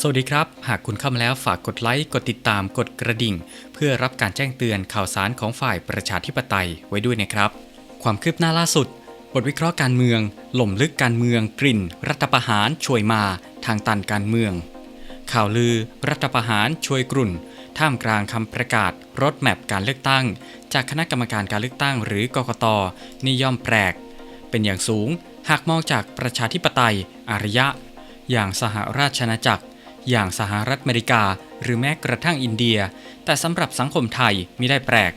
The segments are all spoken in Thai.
สวัสดีครับ หากคุณเข้ามาแล้วฝากกดไลค์ กดติดตาม กดกระดิ่ง เพื่อรับการแจ้งเตือนข่าวสารของฝ่ายประชาธิปไตยไว้ด้วยนะครับ ความคืบหน้าล่าสุด บทวิเคราะห์การเมือง หล่มลึกการเมือง กลิ่น รัฐประหารช่วยมา ทางตันการเมือง ข่าวลือ รัฐประหารช่วยกรุ่น ท่ามกลางคำประกาศรถแมพการเลือกตั้ง จากคณะกรรมการการเลือกตั้ง หรือกกตนี่ย่อมแปลก เป็นอย่างสูง หากมองจากประชาธิปไตยอารยะ อย่างสหราชอาณาจักร อย่างสหรัฐอเมริกา หรือแม้กระทั่งอินเดีย แต่สำหรับสังคมไทยมิได้แปลก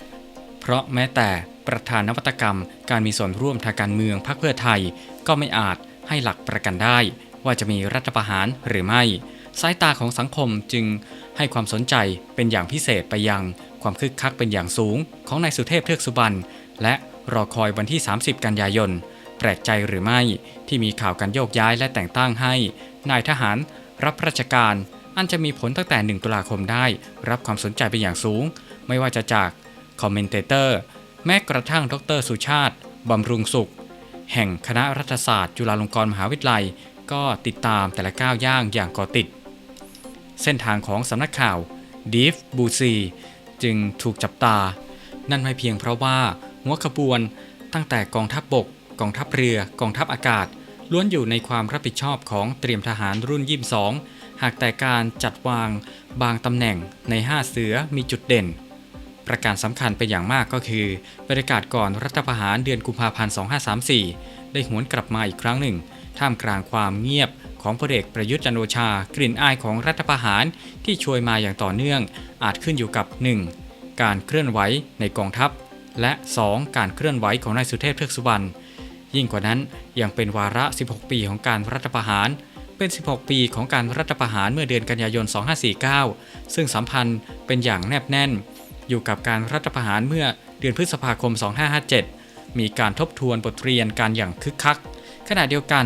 เพราะแม้แต่ประธานนวัตกรรม การมีส่วนร่วมทางการเมืองพรรคเพื่อไทย ก็ไม่อาจให้หลักประกันได้ ว่าจะมีรัฐประหารหรือไม่ สายตาของสังคมจึงให้ความสนใจเป็นอย่างพิเศษไปยังความคึกคักเป็นอย่างสูง ของนายสุเทพเทือกสุบรรณและรอคอยวันที่ 30 กันยายน แปลกใจหรือไม่ที่มีข่าวการโยกย้ายและแต่งตั้งให้นายทหาร รับราชการ อันจะมีผลตั้งแต่ 1 ตุลาคมได้ รับความสนใจเป็นอย่างสูง ไม่ว่าจะจากคอมเมนเตเตอร์ แม้กระทั่งดรสุชาติ บำรุงสุข แห่งคณะรัฐศาสตร์ จุฬาลงกรณ์มหาวิทยาลัย ก็ติดตามแต่ละก้าวย่างอย่างก่อติด เส้นทางของสำนักข่าวดีฟบูซีจึงถูกจับตา นั่นไม่เพียงเพราะว่าหัวขบวนตั้งแต่กองทัพบบก กองทัพเรือ กองทัพอากาศ ล้วนอยู่ในความรับผิดชอบของเตรียมทหารรุ่น22หากแต่การจัดวางบางตำแหน่งใน 5 เสือมีจุดเด่น ประการสำคัญเป็นอย่างมากก็คือบรรยากาศก่อนรัฐประหารเดือนกุมภาพันธ์ 2534 ได้หวนกลับมาอีกครั้งหนึ่ง ท่ามกลางความเงียบของพลเอกประยุทธ์จันโอชา กลิ่นอายของรัฐประหารที่ช่วยมาอย่างต่อเนื่อง อาจขึ้นอยู่กับ 1. การเคลื่อนไหวในกองทัพ และ 2. การเคลื่อนไหวของนายสุเทพเทือกสุบรรณ ยิ่งกว่านั้นยังเป็นวาระ 16 ปีของการรัฐประหาร เป็น 16 ปีของการรัฐประหารเมื่อเดือนกันยายน 2549 ซึ่งสัมพันธ์เป็นอย่างแนบแน่น อยู่กับการรัฐประหารเมื่อเดือนพฤษภาคม 2557 มีการทบทวนบทเรียนการอย่างคึกคัก ขณะเดียวกัน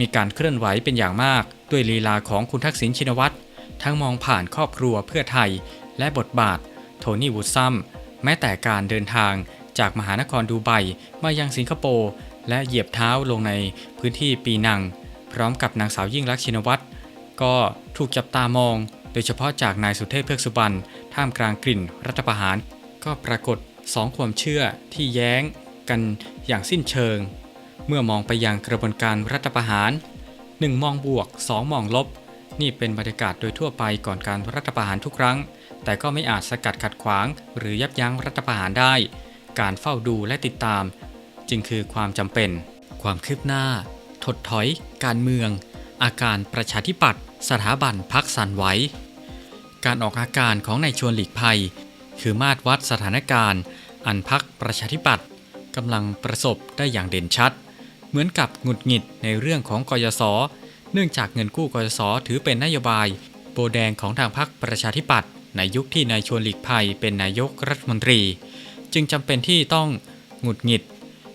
มีการเคลื่อนไหวเป็นอย่างมาก ด้วยลีลาของคุณทักษิณชินวัตรทั้งมองผ่านครอบครัวเพื่อไทย และบทบาท โทนี่วูดซัมแม้แต่การเดินทางจากมหานครดูไบมายังสิงคโปร์ และเหยียบเท้าลงในพื้นที่ปีนัง พร้อมกับนางสาวยิ่งลักชินวัตรก็ถูกจับตามอง โดยเฉพาะจากนายสุเทพเพือกสุบรรณท่ามกลางกลิ่นรัฐประหาร ก็ปรากฏสองความเชื่อที่แย้งกันอย่างสิ้นเชิง เมื่อมองไปยังกระบวนการรัฐประหาร 1 มองบวก 2 มองลบ นี่เป็นบรรยากาศโดยทั่วไปก่อนการรัฐประหารทุกครั้ง แต่ก็ไม่อาจสกัดขัดขวาง หรือยับยั้งรัฐประหารได้ การเฝ้าดูและติดตาม จึงคือความจำเป็น ความคืบหน้า ถดถอย การเมือง อาการประชาธิปัตย์สถาบันพักสันไหวการออกอาการของนายชวนหลีกภัย คือมาตรวัดสถานการณ์ อันพักประชาธิปัตย์กำลังประสบได้อย่างเด่นชัด เหมือนกับหงุดหงิดในเรื่องของกยศเนื่องจากเงินกู้กยศถือเป็นนโยบาย โบแดงของทางพรรคประชาธิปัตย์ในยุคที่นายชวนหลีกภัยเป็นนายกรัฐมนตรี จึงจำเป็นที่ต้องหงุดหงิด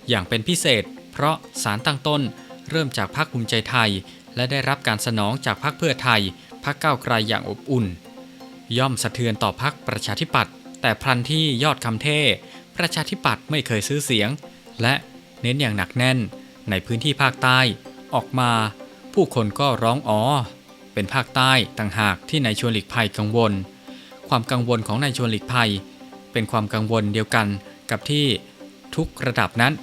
อย่างเป็นพิเศษ เพราะสารตั้งต้น เริ่มจากพรรคภูมิใจไทย และได้รับการสนองจากพรรคเพื่อไทยพรรคก้าวไกลอย่างอบอุ่น ย่อมสะเทือนต่อพรรคประชาธิปัตย์แต่พลันที่ยอดคำเท่ประชาธิปัตย์ไม่เคยซื้อเสียง และเน้นอย่างหนักแน่นในพื้นที่ภาคใต้ออกมา ผู้คนก็ร้องอ๋อเป็นภาคใต้ต่างหากที่นายชวนหลีกภัยกังวล ความกังวลของนายชวนหลีกภัย เป็นความกังวลเดียวกันกับที่ทุกระดับนั้น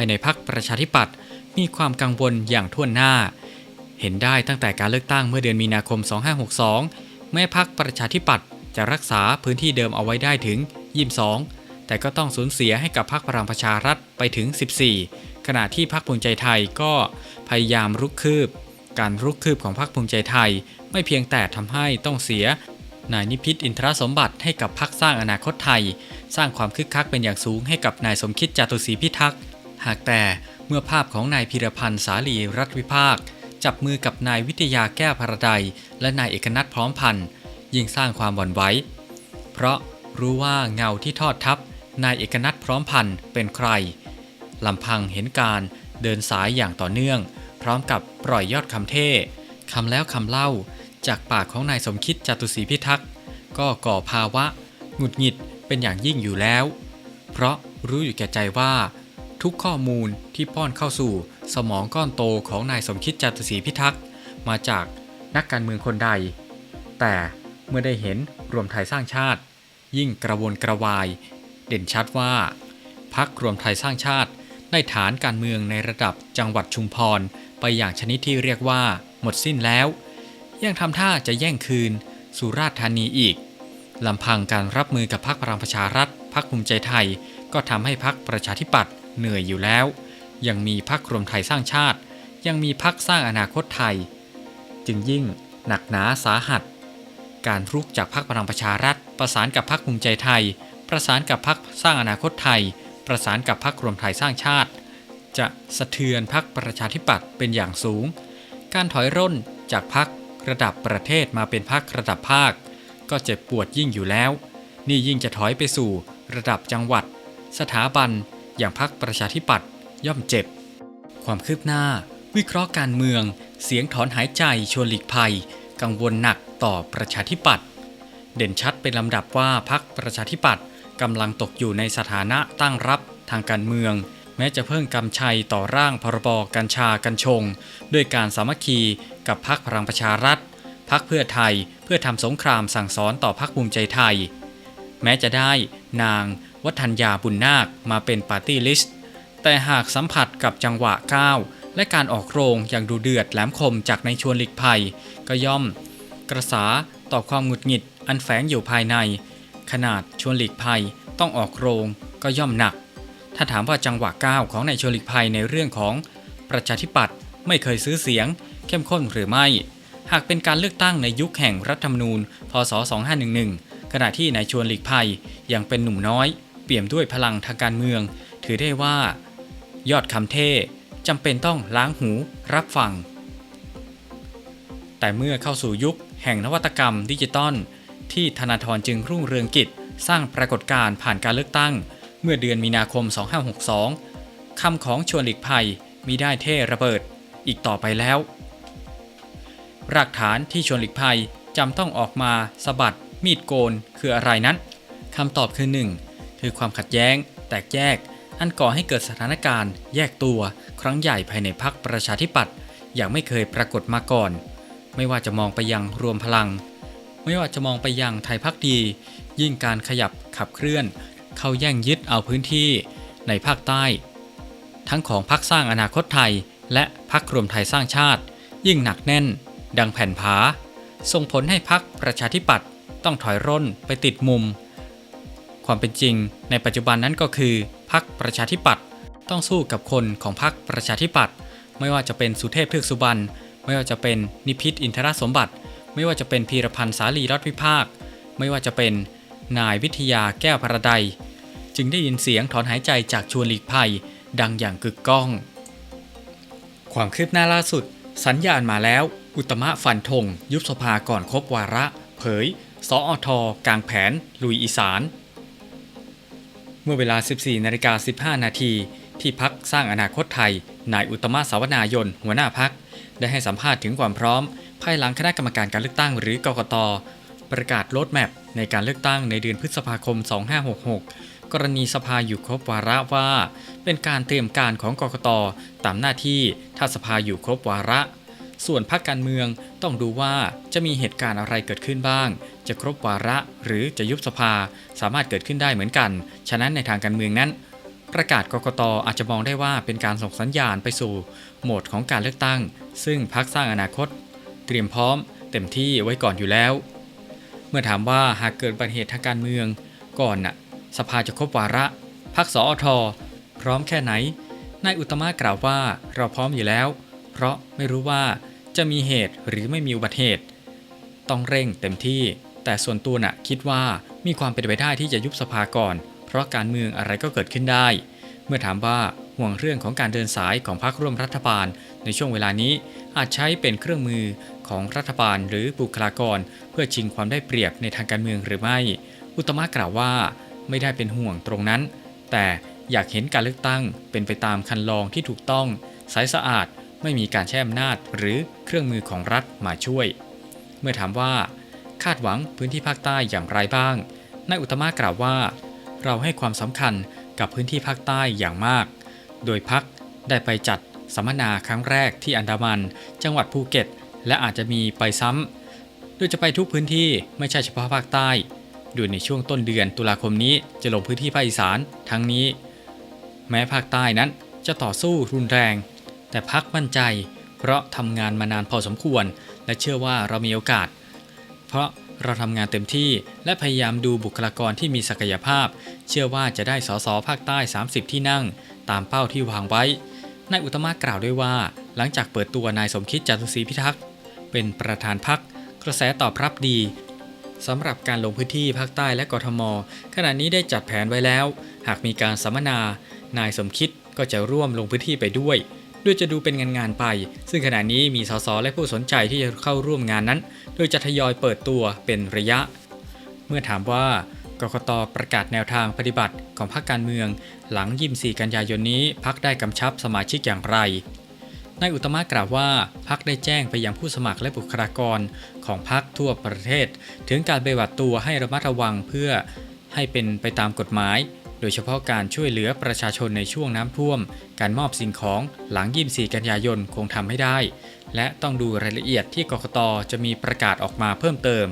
ายในพรรคประชาธิปัตย์มีความกังวลอย่างท่วนหน้า เห็นได้ตั้งแต่การเลือกตั้งเมื่อเดือนมีนาคม 2562 แม้พรรคประชาธิปัตย์จะรักษาพื้นที่เดิมเอาไว้ได้ถึง 22 แต่ก็ต้องสูญเสียให้กับพรรคพลังประชารัฐไปถึง 14 ขณะที่พรรคภูมิใจไทยก็พยายามรุกคืบ การรุกคืบของพรรคภูมิใจไทย ไม่เพียงแต่ทำให้ต้องเสียนายนิพิษอินทรสมบัติให้กับพรรคสร้างอนาคตไทย สร้างความคึกคักเป็นอย่างสูงให้กับนายสมคิดจตุศรีพิทักษ์ หากแต่เมื่อภาพของนายพิรพันธ์สาลีรัฐวิภาค จับมือกับนายวิทยาแก้วพระไดยและนายเอกนัทพร้อมพันธ์ยิ่งสร้างความหวั่นไหวเพราะรู้ว่าเงาที่ทอดทับนายเอกนัทพร้อมพันธ์เป็นใครลำพังเห็นการเดินสายอย่างต่อเนื่อง พร้อมกับปล่อยยอดคำเท่คำแล้วคำเล่า จากปากของนายสมคิดจตุศรีพิทักษ์ก็ก่อภาวะหงุดหงิดเป็นอย่างยิ่งอยู่แล้ว เพราะรู้อยู่แก่ใจว่า ทุกข้อมูลที่ป้อนเข้าสู่สมองก้อนโตของนายสมคิดจตุศรีพิทักษ์มาจากนักการเมืองคนใด แต่เมื่อได้เห็นรวมไทยสร้างชาติ ยิ่งกระวนกระวาย เด่นชัดว่าพักรวมไทยสร้างชาติได้ฐานการเมืองในระดับจังหวัดชุมพร ไปอย่างชนิดที่เรียกว่าหมดสิ้นแล้ว ยังทำท่าจะแย่งคืนสุราษฎร์ธานีอีกลำพังการรับมือกับพรรคพลังประชารัฐพรรคภูมิใจไทย ก็ทำให้พรรคประชาธิปัตย์ เหนื่อยอยู่แล้ว ยังมีพรรครวมไทยสร้างชาติ ยังมีพรรคสร้างอนาคตไทย จึงยิ่งหนักหนาสาหัส การรุกจากพรรคพลังประชารัฐ ประสานกับพรรคภูมิใจไทย ประสานกับพรรคสร้างอนาคตไทย ประสานกับพรรครวมไทยสร้างชาติ จะสะเทือนพรรคประชาธิปัตย์เป็นอย่างสูง การถอยร่นจากพรรคระดับประเทศมาเป็นพรรคระดับภาค ก็เจ็บปวดยิ่งอยู่แล้ว นี่ยิ่งจะถอยไปสู่ระดับจังหวัด สถาบัน อย่างพรรคประชาธิปัตย์ย่อมเจ็บ ความคืบหน้า วิเคราะห์การเมือง เสียงถอนหายใจชวนหลีกภัย กังวลหนักต่อประชาธิปัตย์เด่นชัดเป็นลำดับว่าพรรคประชาธิปัตย์กำลังตกอยู่ในสถานะตั้งรับทางการเมือง แม้จะเพิ่งกำชัยต่อร่างพรบกัญชากัญชง ด้วยการสามัคคีกับพรรคพลังประชารัฐพรรคเพื่อไทยเพื่อทำสงครามสั่งสอนต่อพรรคภูมิใจไทย แม้จะได้นาง วัฒนยาบุญนาคมาเป็นปาร์ตี้ลิสต์ แต่หากสัมผัสกับจังหวะก้าวและการออกโรงอย่างดูเดือดแหลมคมจากในชวนหลีกภัย ก็ย่อม กระสาต่อความหงุดหงิดอันแฝงอยู่ภายใน ขนาดชวนหลีกภัยต้องออกโรงก็ย่อมหนัก ถ้าถามว่าจังหวะก้าวของนายชวนหลีกภัยในเรื่องของประชาธิปัตย์ไม่เคยซื้อเสียง เข้มข้นหรือไม่ หากเป็นการเลือกตั้งในยุคแห่งรัฐธรรมนูญ พศ 2511 ขณะที่นายชวนหลีกภัยยังเป็นหนุ่มน้อย เปี่ยมด้วยพลังทางการเมือง ถือได้ว่า ยอดคำเท่จำเป็นต้องล้างหูรับฟัง แต่เมื่อเข้าสู่ยุคแห่งนวัตกรรมดิจิตอลที่ธนาธรจึงรุ่งเรืองกิจ สร้างปรากฏการณ์ผ่านการเลือกตั้ง เมื่อเดือนมีนาคม 2562 คำของชวนหลีกภัยมีได้เท่ระเบิดอีกต่อไปแล้วหลักฐานที่ชวนหลีกภัยจำต้องออกมาสะบัดมีดโกนคืออะไรนั้นคำตอบคือ 1. คือความขัดแย้ง แตกแยก อันก่อให้เกิดสถานการณ์ แยกตัว ครั้งใหญ่ภายในพรรคประชาธิปัตย์อย่างไม่เคยปรากฏมาก่อน ไม่ว่าจะมองไปยังรวมพลัง ไม่ว่าจะมองไปยังไทยพักดี ยิ่งการขยับขับเคลื่อน เข้าแย่งยึดเอาพื้นที่ในภาคใต้ ทั้งของพักสร้างอนาคตไทย และพักรวมไทยสร้างชาติ ยิ่งหนักแน่น ดังแผ่นผาส่งผลให้พักประชาธิปัตย์ต้องถอยร่นไปติดมุม ความเป็นจริง ในปัจจุบันนั้นก็คือพักประชาธิปัตย์ต้องสู้กับคนของพักประชาธิปัตย์ไม่ว่าจะเป็นสุเทพเทือกสุบรรณไม่ว่าจะเป็นนิพิษอินทรสมบัติ ไม่ว่าจะเป็นพีรพันธ์สาลีรัฐวิภาค ไม่ว่าจะเป็นนายวิทยาแก้วพระไดยจึงได้ยินเสียงถอนหายใจจากชวนหลีกภัย ดังอย่างกึกก้อง ความคืบหน้าล่าสุด สัญญาณมาแล้ว อุตมะฟันธงยุบสภาก่อนครบวาระ เผย สออทกลางแผน ลุยอีสาน มื่อเวลา 14นาฬิกา15 นาที ที่พักสร้างอนาคตไทย นายอุตมะสาวนายน หัวหน้าพัก ได้ให้สัมภาษณ์ถึงความพร้อม ภายหลังคณะกรรมการการเลือกตั้งหรือกกต ประกาศโลดแมพในการเลือกตั้งในเดือนพฤษภาคม 2566 กรณีสภาอยู่ครบวาระว่า เป็นการเตรียมการของกกตตามหน้าที่ถ้าสภาอยู่ครบวาระ ส่วนพรรคการเมืองต้องดูว่าจะมีเหตุการณ์อะไรเกิดขึ้นบ้าง จะครบวาระหรือจะยุบสภาสามารถเกิดขึ้นได้เหมือนกัน ฉะนั้นในทางการเมืองนั้น ประกาศกกตอาจจะมองได้ว่าเป็นการส่งสัญญาณไปสู่ โหมดของการเลือกตั้ง ซึ่งพรรคสร้างอนาคต เตรียมพร้อม เต็มที่ไว้ก่อนอยู่แล้ว เมื่อถามว่าหากเกิดอุบัติเหตุทางการเมือง ก่อนน่ะสภาจะครบวาระพักสอทพร้อมแค่ไหนนายอุตมะกล่าวว่าเราพร้อมอยู่แล้ว เพราะไม่รู้ว่าจะมีเหตุหรือไม่มีอุบัติเหตุ ต้องเร่งเต็มที่ แต่ส่วนตัวน่ะคิดว่ามีความเป็นไปได้ที่จะยุบสภาก่อน เพราะการเมืองอะไรก็เกิดขึ้นได้ เมื่อถามว่าห่วงเรื่องของการเดินสายของพรรคร่วมรัฐบาล ในช่วงเวลานี้อาจใช้เป็นเครื่องมือของรัฐบาลหรือบุคลากร เพื่อชิงความได้เปรียบในทางการเมืองหรือไม่ อุตมะกล่าวว่าไม่ได้เป็นห่วงตรงนั้น แต่อยากเห็นการเลือกตั้งเป็นไปตามคันลองที่ถูกต้องใสสะอาด ไม่มีการแช่อำนาจหรือเครื่องมือของรัฐมาช่วย เมื่อถามว่า คาดหวังพื้นที่ภาคใต้อย่างไรบ้างนายอุตมะกล่าวว่า เราให้ความสำคัญกับพื้นที่ภาคใต้อย่างมาก โดยพักได้ไปจัดสัมมนาครั้งแรกที่อันดามัน จังหวัดภูเก็ต และอาจจะมีไปซ้ำโดยจะไปทุกพื้นที่ไม่ใช่เฉพาะภาคใต้ โดยในช่วงต้นเดือนตุลาคมนี้จะลงพื้นที่ภาคอีสานทั้งนี้ แม้ภาคใต้นั้นจะต่อสู้รุนแรง แต่พักมั่นใจ เพราะทำงานมานานพอสมควร และเชื่อว่าเรามีโอกาส เพราะเราทำงานเต็มที่และพยายามดูบุคลากรที่มีศักยภาพ เชื่อว่าจะได้สสภาคใต้ 30 ที่นั่ง ตามเป้าที่วางไว้ นายอุตมะกล่าวด้วยว่า หลังจากเปิดตัวนายสมคิดจตุศรีพิทักษ์เป็นประธานพัก กระแสตอบรับดีสำหรับการลงพื้นที่ภาคใต้และกทม ขณะนี้ได้จัดแผนไว้แล้ว หากมีการสัมมนา นายสมคิดก็จะร่วมลงพื้นที่ไปด้วย ด้วยจะดูเป็นงานงานไป ซึ่งขณะนี้มีสสและผู้สนใจที่จะเข้าร่วมงานนั้น โดยจะทยอยเปิดตัวเป็นระยะ เมื่อถามว่ากกตประกาศแนวทางปฏิบัติของพรรคการเมือง หลัง24กันยายนนี้พักได้กำชับสมาชิกอย่างไรนายอุตตมะกล่าวว่าพักได้แจ้งไปยังผู้สมัครและบุคลากรของพักทั่วประเทศ ถึงการปฏิบัติตัวให้ระมัดระวังเพื่อให้เป็นไปตามกฎหมาย โดยเฉพาะการช่วยเหลือประชาชนในช่วงน้ำท่วม การมอบสิ่งของหลัง 24 กันยายนคงทำให้ได้ และต้องดูรายละเอียดที่กกตจะมีประกาศออกมาเพิ่มเติม